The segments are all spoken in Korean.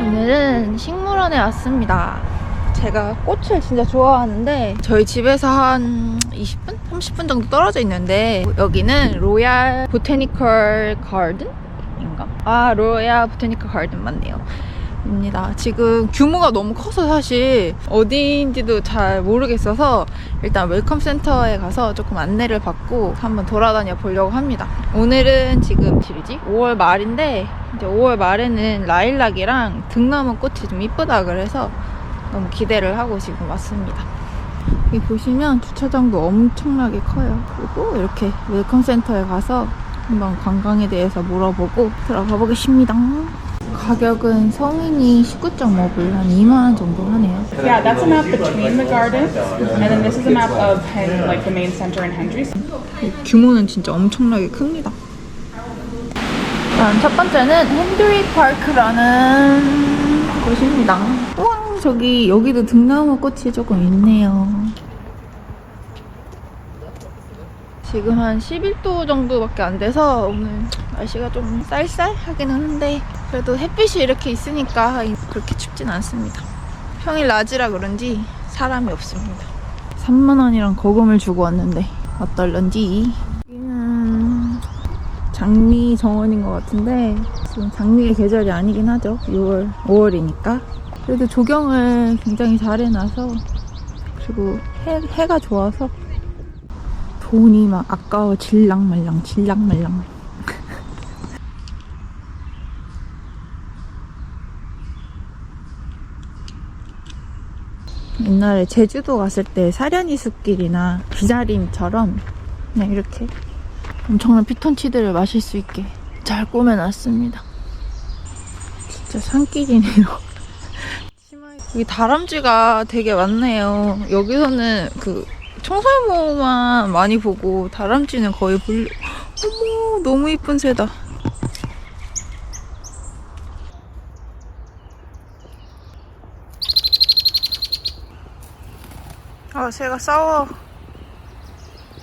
오늘은 식물원에 왔습니다. 제가 꽃을 진짜 좋아하는데 저희 집에서 한 20분? 30분 정도 떨어져 있는데 여기는 로얄 보테니컬 가든인가? 아 로얄 보테니컬 가든 맞네요. 입니다. 지금 규모가 너무 커서 사실 어디인지도 잘 모르겠어서 일단 웰컴 센터에 가서 조금 안내를 받고 한번 돌아다녀 보려고 합니다. 오늘은 지금 7이지? 5월 말인데 이제 5월 말에는 라일락이랑 등나무 꽃이 좀 이쁘다 그래서 너무 기대를 하고 지금 왔습니다. 여기 보시면 주차장도 엄청나게 커요. 그리고 이렇게 웰컴 센터에 가서 한번 관광에 대해서 물어보고 들어가 보겠습니다. 가격은 성인이 19.5불 한 2만 원 정도 하네요. Yeah, that's a map between the gardens, and then this is a map of Hen, like the main center in Hendry's. 규모는 진짜 엄청나게 큽니다. 일단 첫 번째는 핸드리 파크라는 곳입니다. 우와, 저기 여기도 등나무 꽃이 조금 있네요. 지금 한 11도 정도밖에 안 돼서 오늘 날씨가 좀 쌀쌀하기는 한데 그래도 햇빛이 이렇게 있으니까 그렇게 춥진 않습니다. 평일 낮이라 그런지 사람이 없습니다. 3만 원이랑 거금을 주고 왔는데 어떨런지 여기는 장미 정원인 것 같은데 지금 장미의 계절이 아니긴 하죠 6월 5월이니까 그래도 조경을 굉장히 잘 해놔서 그리고 해, 해가 좋아서 돈이 막 아까워 질랑말랑 질랑말랑 옛날에 제주도 갔을 때 사려니 숲길이나 기자림처럼 그냥 이렇게 엄청난 피톤치드를 마실 수 있게 잘 꾸며놨습니다. 진짜 산길이네요. 여기 다람쥐가 되게 많네요. 여기서는 그 청설모만 많이 보고 다람쥐는 거의 볼 어머 너무 이쁜 새다. 아 새가 싸워.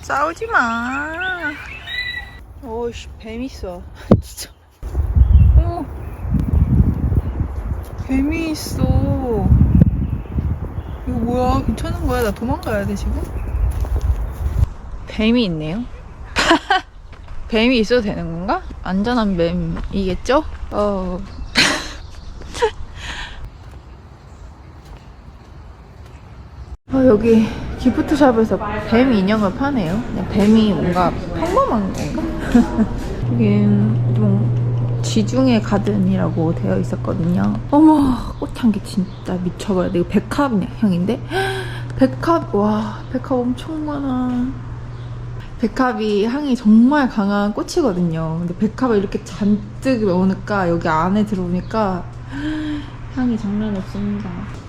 싸우지 마. 어이씨, 뱀 있어. 진짜. 어머. 뱀이 있어. 이거 뭐야? 괜찮은 거야? 나 도망가야 돼, 지금? 뱀이 있네요. 뱀이 있어도 되는 건가? 안전한 뱀이겠죠? 어. 아, 여기 기프트샵에서 뱀 인형을 파네요. 그냥 뱀이 뭔가 평범한 건가? 여긴 좀 지중해 가든이라고 되어 있었거든요. 어머, 꽃향기 진짜 미쳐버려. 이거 백합 향인데? 백합, 와, 백합 엄청 많아. 백합이 향이 정말 강한 꽃이거든요. 근데 백합을 이렇게 잔뜩 넣으니까 여기 안에 들어오니까 향이 장난 없습니다.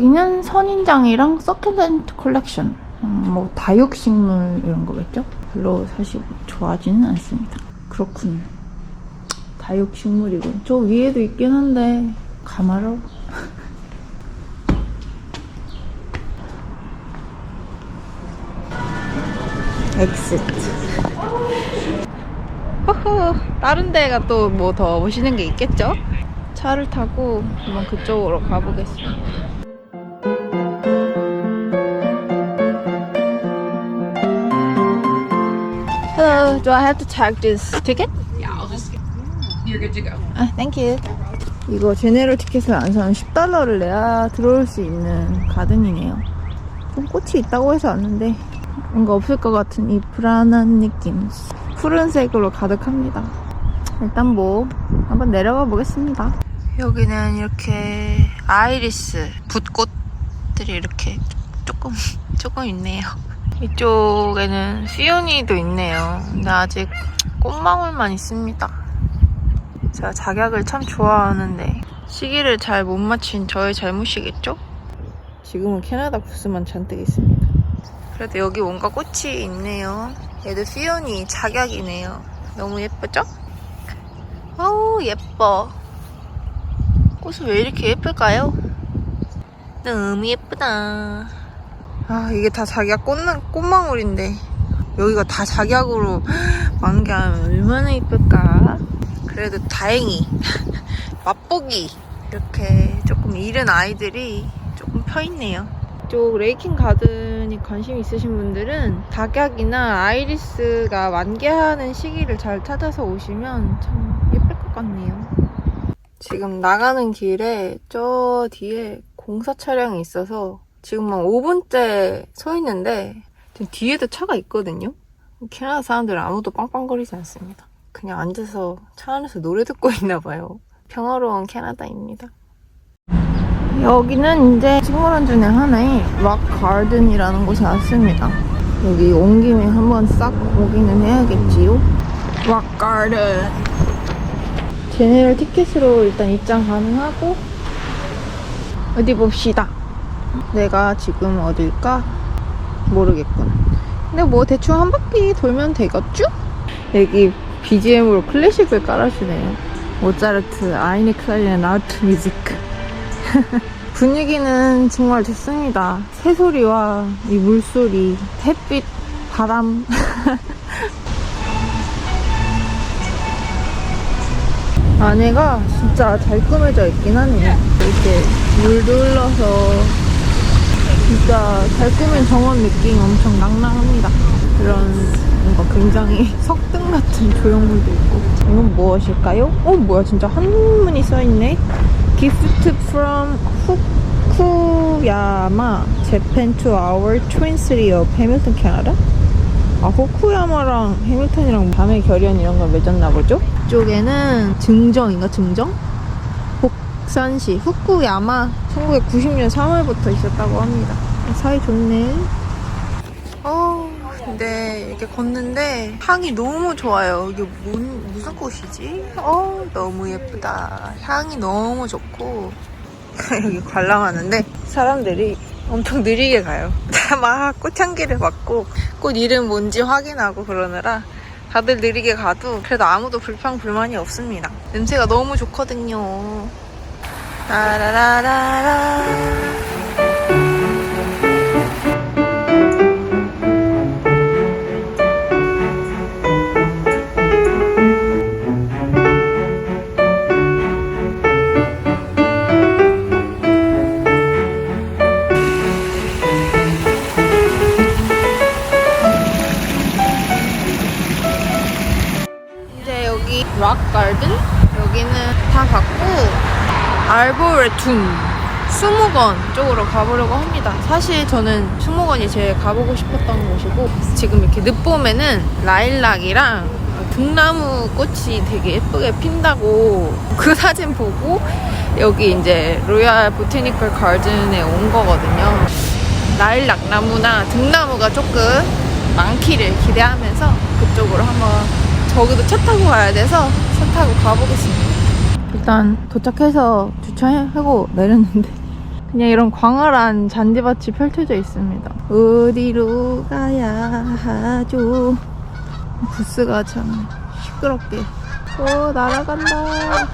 여기는 선인장이랑 서큘렌트 컬렉션. 음, 뭐 다육식물 이런 거겠죠? 별로 사실 좋아하지는 않습니다. 그렇군. 다육식물이군. 저 위에도 있긴 한데 가마로. 엑시트. 허허, 다른 데가 또 뭐 더 보시는 게 있겠죠? 차를 타고 한번 그쪽으로 가보겠습니다. Do I have to tag this ticket? You're good to go. 아, thank you. 이거 제네럴 티켓을 안 사면 10달러를 내야 들어올 수 있는 가든이네요. 좀 꽃이 있다고 해서 왔는데 뭔가 없을 것 같은 이 불안한 느낌. 푸른색으로 가득합니다. 일단 뭐 한번 내려가 보겠습니다. 여기는 이렇게 아이리스 붓꽃들이 이렇게 조금 조금 있네요. 이쪽에는 피오니도 있네요. 근데 아직 꽃망울만 있습니다. 제가 작약을 참 좋아하는데 시기를 잘 못 맞춘 저의 잘못이겠죠? 지금은 캐나다 구스만 잔뜩 있습니다. 그래도 여기 뭔가 꽃이 있네요. 얘도 피오니 작약이네요. 너무 예쁘죠? 어우 예뻐. 꽃은 왜 이렇게 예쁠까요? 너무 예쁘다. 아 이게 다 자기가 꽃나, 꽃망울인데 여기가 다 작약으로 만개하면 얼마나 예쁠까? 그래도 다행히 맛보기 이렇게 조금 이른 아이들이 조금 펴있네요. 이쪽 레이킹 가든이 관심 있으신 분들은 작약이나 아이리스가 만개하는 시기를 잘 찾아서 오시면 참 예쁠 것 같네요. 지금 나가는 길에 저 뒤에 공사 차량이 있어서 지금 한 5분째 서 있는데 뒤에도 차가 있거든요. 캐나다 사람들은 아무도 빵빵거리지 않습니다. 그냥 앉아서 차 안에서 노래 듣고 있나 봐요. 평화로운 캐나다입니다. 여기는 이제 식물원 중에 하나의 락 가든이라는 곳에 왔습니다. 여기 온 김에 한번 싹 오기는 해야겠지요. 락 가든. 제네럴 티켓으로 일단 입장 가능하고 어디 봅시다. 내가 지금 어딜까 모르겠군. 근데 뭐 대충 한 바퀴 돌면 되겠죠? 여기 BGM으로 클래식을 깔아주네요. 모차르트, 아이네 클라리넷 아트 뮤직. 분위기는 정말 좋습니다. 새소리와 이 물소리, 햇빛, 바람. 안에가 진짜 잘 꾸며져 있긴 하네요. 이렇게 진짜 잘 꾸민 정원 느낌 엄청 낭낭합니다. 그런 뭔가 굉장히 석등 같은 조형물도 있고. 이건 무엇일까요? 어, 뭐야, 진짜 한문이 써있네. Gift from 후쿠야마, Japan to our twin city of Hamilton, Canada? 아, 후쿠야마랑 해밀턴이랑 밤의 결연 이런 걸 맺었나 보죠? 이쪽에는 증정인가, 증정? 복산시, 후쿠야마 1990년 3월부터 있었다고 합니다. 사이 좋네. 어, 근데 이렇게 걷는데 향이 너무 좋아요. 이게 뭔, 무슨 꽃이지? 어, 너무 예쁘다. 향이 너무 좋고. 여기 관람하는데 사람들이 엄청 느리게 가요. 막 꽃향기를 맡고 꽃 이름 뭔지 확인하고 그러느라 다들 느리게 가도 그래도 아무도 불평 불만이 없습니다. 냄새가 너무 좋거든요. 라라라라라. 알보레툼 수목원 쪽으로 가보려고 합니다. 사실 저는 수목원이 제일 가보고 싶었던 곳이고 지금 이렇게 늦봄에는 라일락이랑 등나무 꽃이 되게 예쁘게 핀다고 그 사진 보고 여기 이제 로얄 보테니컬 가든에 온 거거든요. 라일락 나무나 등나무가 조금 많기를 기대하면서 그쪽으로 한번 저기도 차 타고 가야 돼서 차 타고 가보겠습니다. 일단 도착해서 주차하고 내렸는데 그냥 이런 광활한 잔디밭이 펼쳐져 있습니다. 어디로 가야 하죠? 부스가 참 시끄럽게. 오 날아간다.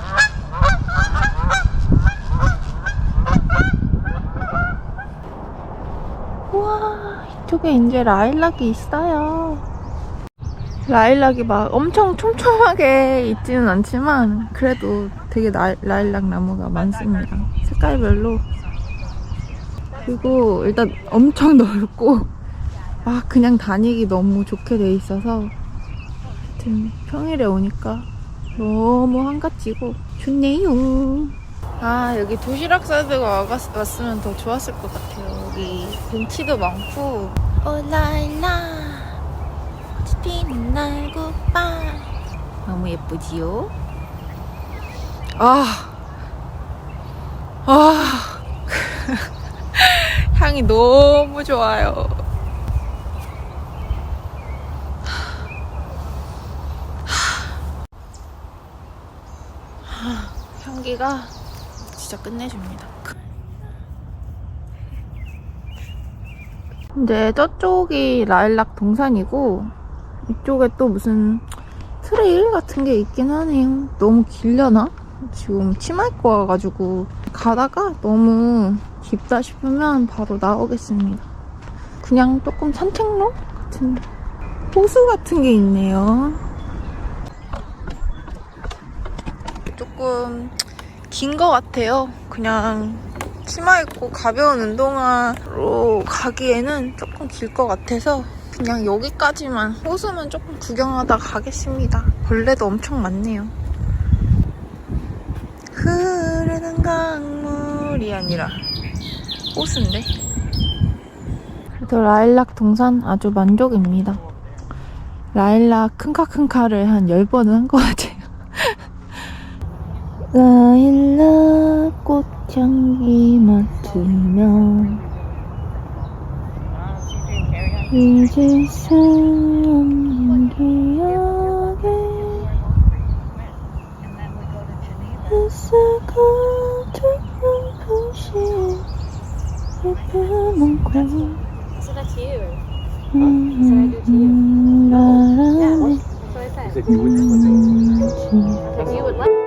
우와 이쪽에 이제 라일락이 있어요. 라일락이 막 엄청 촘촘하게 있지는 않지만 그래도 되게 라, 라일락 나무가 많습니다. 색깔별로. 그리고 일단 엄청 넓고 아 그냥 다니기 너무 좋게 돼 있어서 하여튼 평일에 오니까 너무 한가지고 좋네요. 아 여기 도시락 와갔- 왔으면 더 좋았을 것 같아요. 여기 벤치도 많고 오라일라 피는 날 굿바이 너무 예쁘지요? 아와 향이 너무 좋아요. 향기가 진짜 끝내줍니다. 이제 저쪽이 라일락 동산이고 이쪽에 또 무슨 트레일 같은 게 있긴 하네요. 너무 길려나? 지금 치마 입고 와가지고 가다가 너무 깊다 싶으면 바로 나오겠습니다. 그냥 조금 산책로 같은 호수 같은 게 있네요. 조금 긴 것 같아요. 그냥 치마 입고 가벼운 운동화로 가기에는 조금 길 것 같아서 그냥 여기까지만 호수만 조금 구경하다 가겠습니다. 벌레도 엄청 많네요. 흐르는 강물이 아니라 호수인데? 그래도 라일락 동산 아주 만족입니다. 라일락 큰카큰카를 한 10번은 한 것 같아요. 라일락 꽃향기 맡으며 잊을 수 없는 기억에 햇살 So that's you. 음, 음. Is it you with the 음,